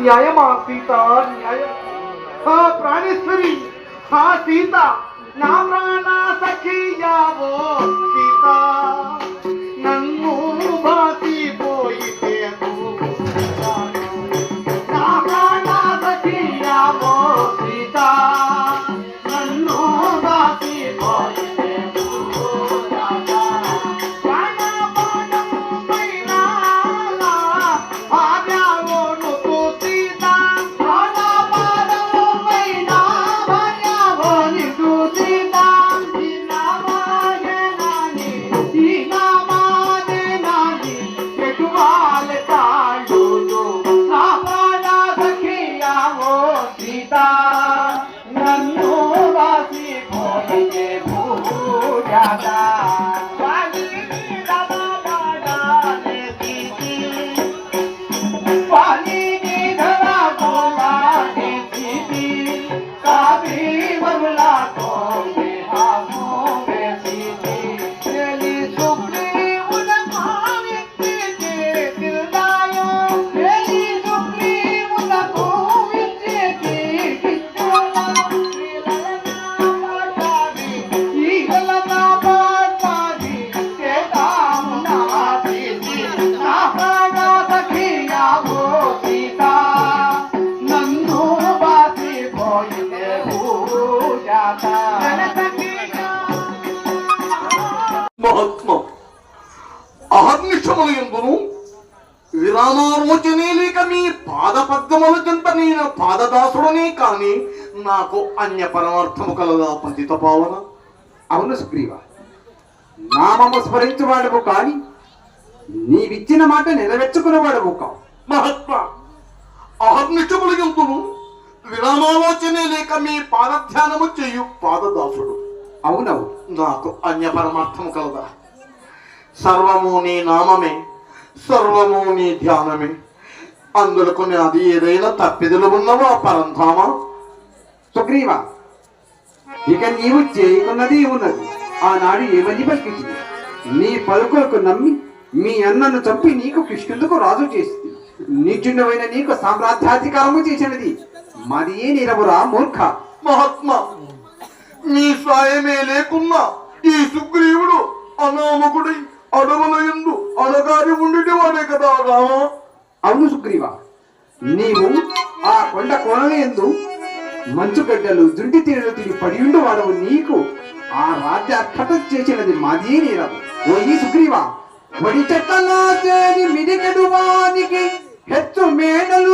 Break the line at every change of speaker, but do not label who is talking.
न्यायमा सीता न्याय हा प्राणेश्वरी हा सीता नाम राणा ya, ya.
మహాత్మ. అహర్నిశములు ఎందును? విరామాలోచనే లేక మీ పాద పద్మముల చెంత నేను పాదదాసుడనే కాని నాకు అన్య పరమార్థము కలదా పతిత పావన.
అవును సుగ్రీవ నామము స్మరించువాడవు కాని నీవిచ్చిన మాట నెరవేర్చుకునేవాడవు కావు.
మహాత్మ అహర్నిశములు ఎందును? విరామాలోచనే లేక మీ పాదధ్యానము చేయు పాదదాసుడు.
అవునవు.
నాకు అన్య పరమార్థము కలదా. సర్వము నీ నామమే సర్వము నీ ధ్యానమే. అందులో కొన్ని అది ఏదైనా తప్పిదలు ఉన్నవా పరంధామ?
సుగ్రీవ ఇక నీవు చేయకున్నది ఉన్నది. ఆనాడు ఏమని పలికింది నీ పలుకులకు నమ్మి మీ అన్నను చంపి నీకు కృష్ణుందుకు రాజు చేసింది. నిజుండమైన నీకు సామ్రాజ్యాధికారము చేసినది. మరి ఏ నిరవురా మూర్ఖ?
మహాత్మా! నీ సాయమే లేకున్నా ఈ సుగ్రీవుడు అనామకుడై అడవుల ఎందు అడగారి ఉండి వాడే కదా రామ.
అవును సుగ్రీవ. నీవు ఆ కొండ కోణల ఎందు మంచుగడ్డలు దుంటి తీరలు తిరిగి పడి ఉండేవాడవు నీకు. ఆ రాజ్య అర్హత చేసినది మాదే నీరవు. ఓ ఈ సుగ్రీవ వడి చెట్టలో చేరి మిడికెడు వానికి హెచ్చు మేడలు